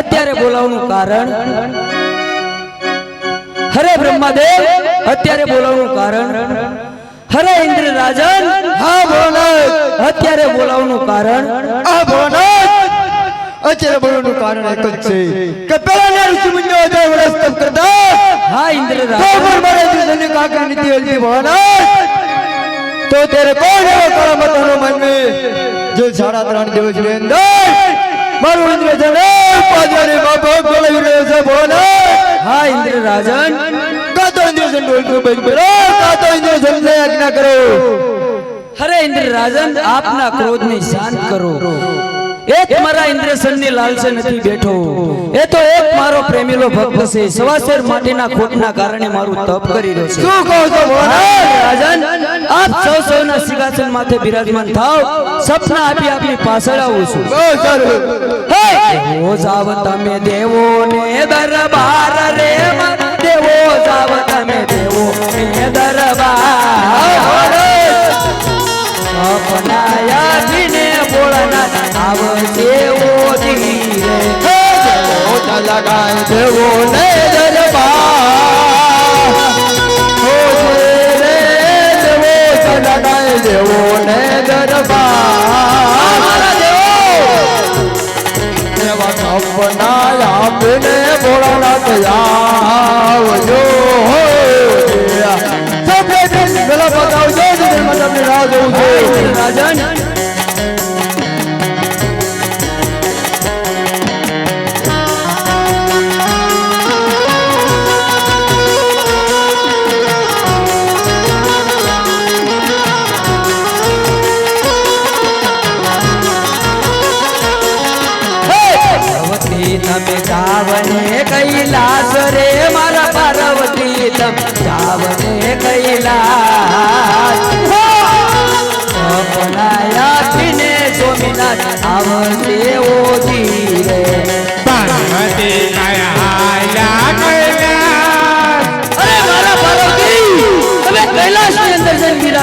અત્યારે બોલાવવાનું કારણ હરે બ્રહ્માદેવ અત્યારે બોલાવવાનું કારણ? હરે ઇન્દ્ર રાજન હા ભોળાનાથ. અત્યારે બોલાવવાનું કારણ? આ ભોળાનાથ. અત્યારે બોલવાનું કારણ એક જ છે કે પેલાના ઋષિ મુનિઓ હજાર વર્ષ તપ કરતા. હા ઇન્દ્ર તો રાજન પણ મારા દુર્જનને કાકા નીતિ હલતી ભોળાનાથ. તો ત્યારે કોણ એવો કાળા માતાનો મનમે જે સાડા ત્રણ દિવસની અંદર. મારું ઇન્દ્ર જણે પાદરાને બાપ બોલાવી રહ્યો છે ભોળાનાથ. હા ઇન્દ્ર રાજન ડોલતું બંધ કરો કાતો ઇન્દ્રજનને આજ્ઞા કરો. હરે ઇન્દ્ર રાજન આપના ક્રોધને શાંત કરો. એ તમારા ઇન્દ્રસનની લાલસે નથી બેઠો. એ તો એક મારો પ્રેમીલો ભક્ત છે. સવાસેર માટીના ખોટના કારણે મારું તપ કરી રહ્યો છે. શું કહો છો રાજન આપ સૌ સૌના સિંહાસન માથે બિરાજમાન થાવ સપના આપી આપની પાછળ આવું છું. હે! દેવો જાવ તમે દેવો ને દરબાર રે મારા જાવ તમે દેવો દરબાર. અપનાયા દિને બોલના આવશે ઓજી રે દેવો લગાય દેવો ને દરબાર. લગાય દેવો. ને દરબાર દેવો દેવા સપના આપને ભોળાનાથ આવજો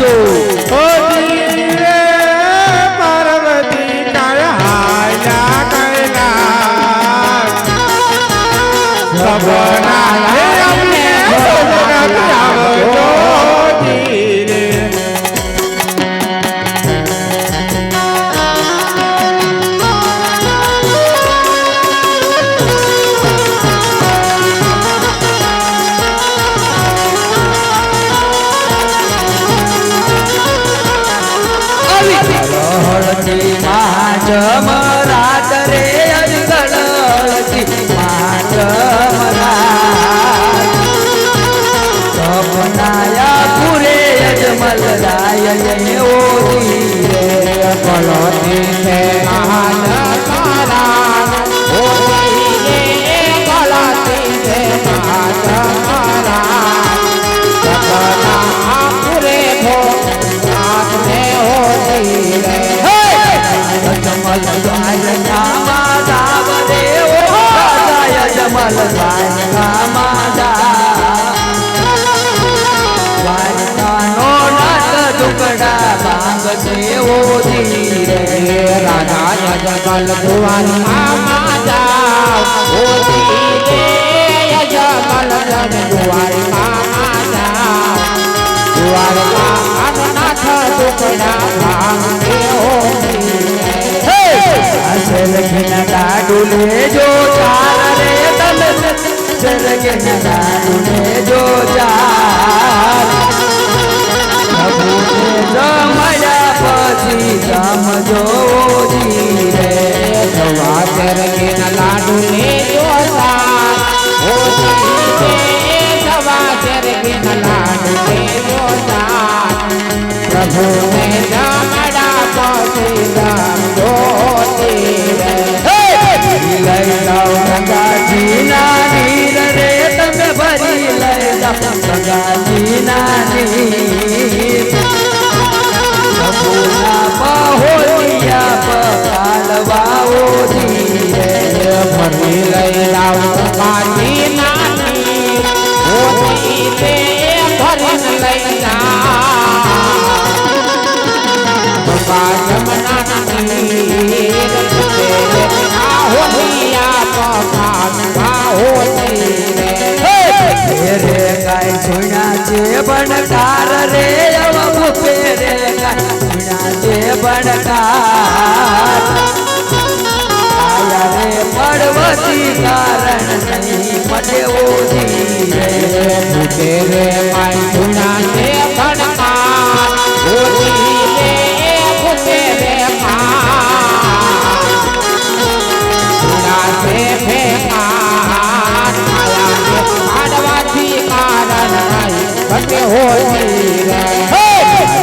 Obrigado! હળતી માજમ રાત રે અજગળતી માજમ રાત સપનાયા પુરે અજમલ રાય ઓરી રે કલોતી છે. મહાન જગલ ભુવન જગલ અનનાથ ટુકડા ભાંગે હોતી સરગન લાડુ લેજો ચાર રે જી રે સવા તેરગીન લાડુ ને જોતા હોતી રે સવા તેરગીન લાડુ ને જોતા પ્રભુ ને જમડા પછી જમ જોતી રે લઈ જાઓ ગંગાજી ના નીર રે તમે ભરી લઈ જાઓ ગંગાજી ના નીર પ્રભુના પહોળિયા ગોતી લઈ લાવું મારી નાની ગોતી તે ભરીને લઈ જા બાબા નાની રે રે ગાય છોડા જે બનકાર રે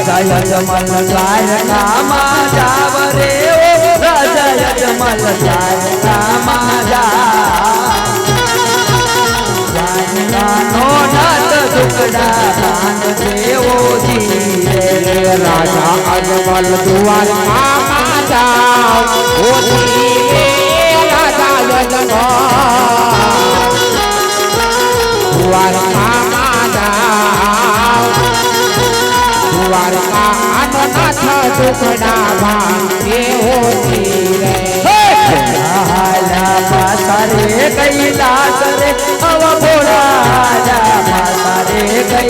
રાજા જાય દ્વારકામાં જાવ રે રાજા દ્વારકામાં જાવ નાથ દુકડા ભાંગ દેવો ધીરે રાજા અજમલ દુવાર મામા જાઓ રાજા અજમલ દુવાર મામા જાઓ દ્વારકા અનનાથ દુખડા ભાંગે ઓછી રે રાજા પાસારે કૈલાસ રે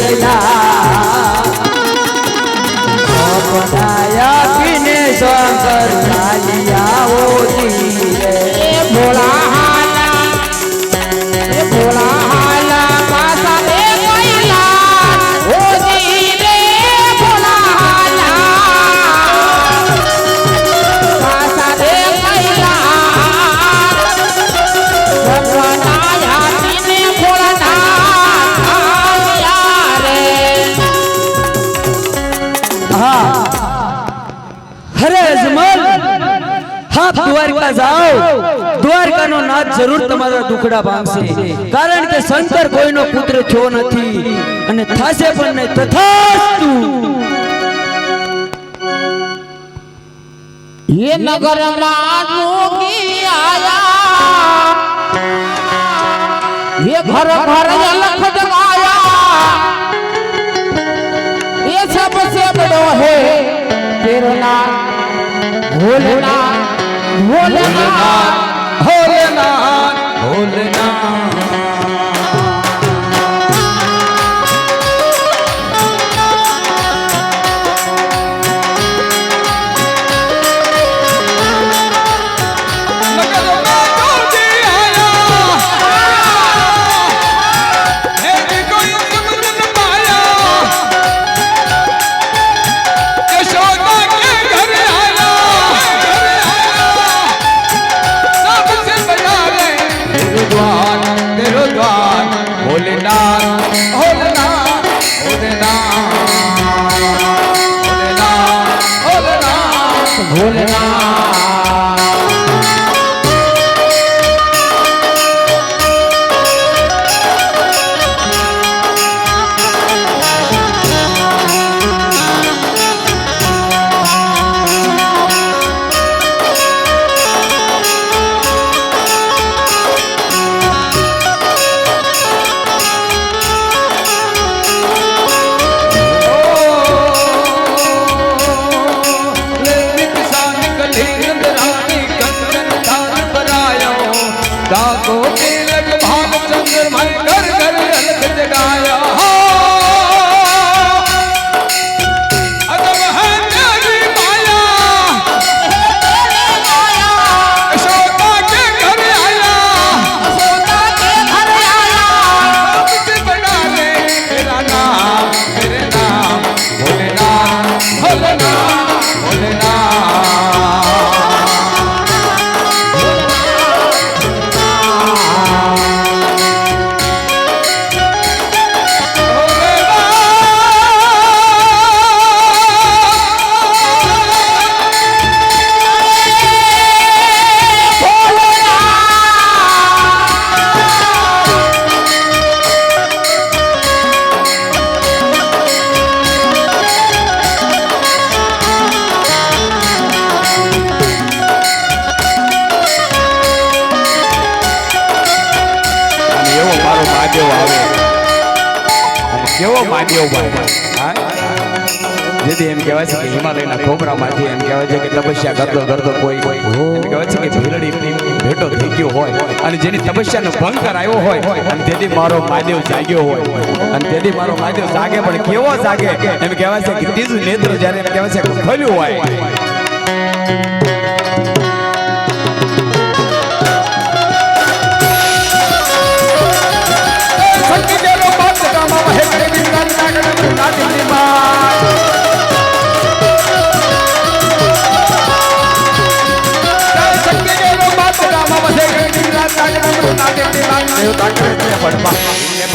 કૈલાસ અપનાયા પીને શંકર દ્વારકાનો નાથ જરૂર તમારા દુખડા ભાંગશે કારણ કે શંકર કોઈનો પુત્ર થયો નથી અને થાશે પણ નહીં તથાસ્તુ ये नगर मानूंगी आया ये घर घर अलख जगाया ये सबसे बड़ो है तेरा नाम भोलेनाथ 我的妈 Hola. કેવો ભાઈ? જેથી એમ કહેવાય છે કે હિમાલયના ખોબરામાંથી એમ કહેવાય છે કે તપસ્યા કરતો કરતો કોઈ એમ કહેવાય છે કે ભીલડી ભેટો થઈ ગયો હોય અને જેની તપસ્યાનો ભંગ કરાયો હોય અને તેથી મારો મહાદેવ જાગ્યો હોય. અને તેથી મારો મહાદેવ જાગે પણ કેવો જાગે? એમ કહેવાય છે કે ત્રીજું નેત્ર જ્યારે એમ કહેવાય છે ખોલ્યું હોય.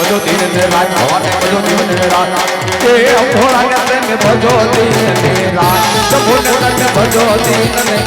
બધો દિન ને રાત ભવાને બધો દિન ને રાત એ ભોળા ને પ્રેમ બધો દિન ને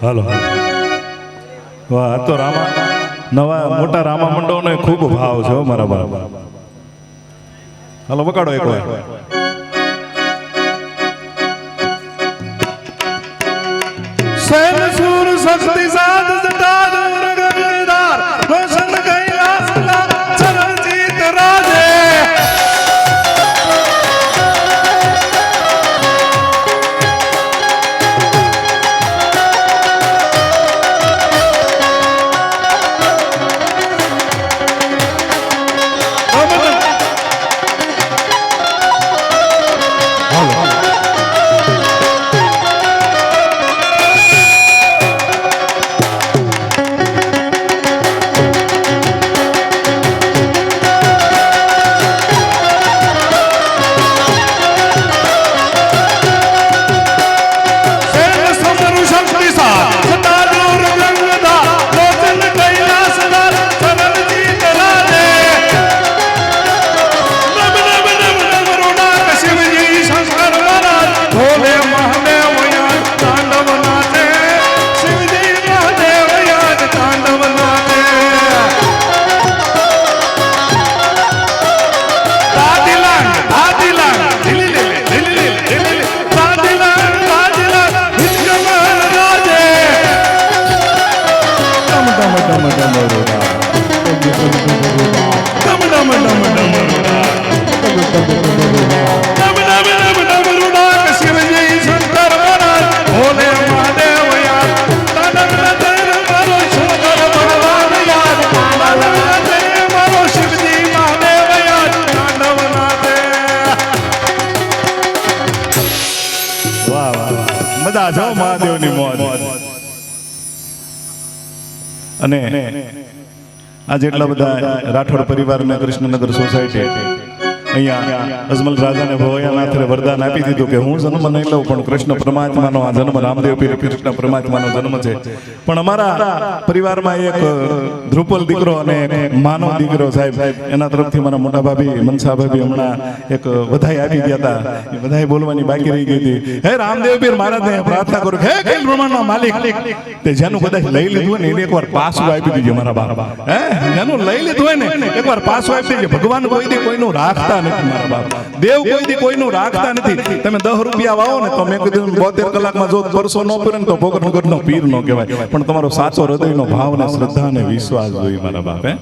હાલો વાહ તો રામા નવા મોટા રામા મંડળનો ખૂબ ભાવ છે મારા બરાબર હાલો, વગાડો એક વાર. સૈન સુર શક્તિ સાધ અને આ જેટલા બધા રાઠોડ પરિવાર અને કૃષ્ણનગર સોસાયટી અહીંયા અજમલ રાજાને ભવયાનાથે વરદાન આપી દીધું કે હું જન્મ નહીં લઉં, પણ કૃષ્ણ પરમાત્માનો આ જન્મ રામદેવ કૃષ્ણ પરમાત્માનો જન્મ છે. પણ અમારા પરિવારમાં એક ધ્રુપલ દીકરો અને માનવ દીકરો સાહેબ, એના તરફથી મારા મોટા ભાભી મનસા ભાભી હમણાં એક વધાઈ આપી ગયા હતા. વધાઈ બોલવાની બાકી રહી ગઈ હતી. હે રામદેવ પીર, મહારાજને પ્રાર્થના કરું હે ખેલ બ્રહ્માંડના માલિક, તે જેનું કદાચ લઈ લીધું હોય ને, એને એકવાર પાછું આપી દીજો મારા બાપ. હે? જેનું લઈ લીધું હોય ને, એકવાર પાછું આપી દેજો. ભગવાન કોઈ દી કોઈનું રાખતા નથી મારા બાપ. દેવ કોઈ કોઈનું રાખતા નથી. તમે દસ રૂપિયા વાવો ને તો મેં કીધું બોતેર કલાકમાં જો પરસો ન પીરે તો ભોગરનગરનો પીર નો કહેવાય. પણ તમારો સાચો હૃદયનો ભાવ ને શ્રદ્ધા ને વિશ્વાસ જોઈએ મારા બાપ, હે?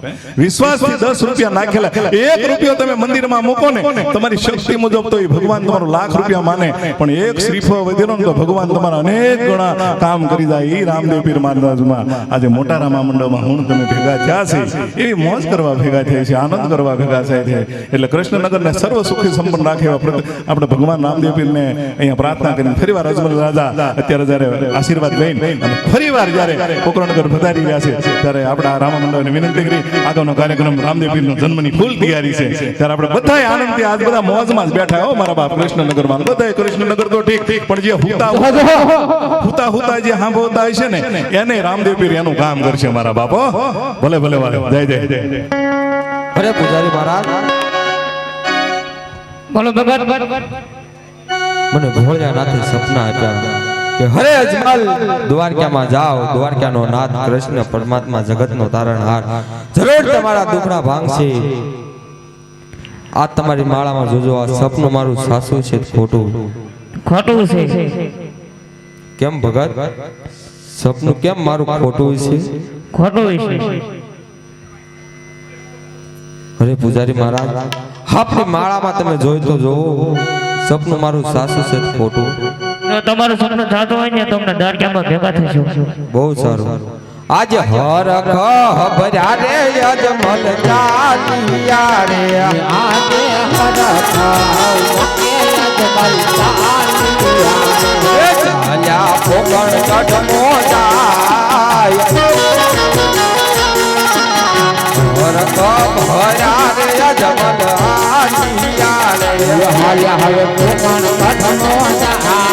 વિશ્વાસથી દસ રૂપિયા નાખેલા. એક રૂપિયો તમે મંદિરમાં મૂકો ને, તમારી શક્તિ મુજબ તો એ ભગવાન તમારો લાખ રૂપિયા માને. પણ એક શ્રીફળ વધેલો ને તો ભગવાન તમારા અનેક ગણા કામ કરી જાય એ રામદેવ પીર મહારાજમાં. આજે મોટા રામા મંડળમાં હું તમે ભેગા થયા છે એવી મોજ કરવા ભેગા થયા છે આનંદ કરવા ભેગા થયા છે. એટલે કૃષ્ણનગર કૃષ્ણનગરને સર્વ સુખી સંપન્ન રાખે આપણે ભગવાન રામદેવ પીરને અહીંયા પ્રાર્થના કરીને ફરીવાર અજમલ રાજા અત્યારે જ્યારે આશીર્વાદ લઈને અને ફરીવાર જ્યારે કોકરણનગર પધારી રહ્યા છે, ત્યારે આપણા રામા મંડળને વિનંતી કરી, આગળનો કાર્યક્રમ રામદેવ પીરનો જન્મની ફૂલ તૈયારી છે. ત્યારે આપણે બધાય આનંદથી આજ બધા મોજમાં જ બેઠા હો મારા બાપ કૃષ્ણનગરમાં બધા કૃષ્ણનગર તો ઠીક ઠીક પણ જે હુતા હુતા હુતા જે સાંભળતા છે ને, એને રામદેવ પીર એનું કામ કરશે મારા બાપો ભલે ભલે, વાલે. જય જય જય. અરે પૂજારી મહારાજ બોલો ભગત. મને ભોળિયાનાથે સપના આપ્યા કે હરે અજમલ દ્વારકામાં જાઓ. દ્વારકાનો નાથ કૃષ્ણ પરમાત્મા જગતનો તારણહાર જરૂર તમારા દુખડા ભાંગશે આ તમારી માળામાં જોજો આ સપનું મારું સાસુ છે ખોટું. ખોટું છે. કેમ ભગત? સપનું કેમ મારું ખોટું છે? ખોટું છે. અરે પૂજારી મહારાજ આપની માળામાં તમે જોઈ તો જોવો સપનું મારું સાસુ છે ખોટું તમારું સપનું થતું હોય ને તમને દ્વારકામાં ભેગા થશો બહુ સારું આજે હર ખબર્યા રે અજમલ ચાલિયા રે આજે એ ચાલિયા પોકણ કડમો જાય હર ખબર્યા રે રે હાલ્યા હવે પોકણ કઠનો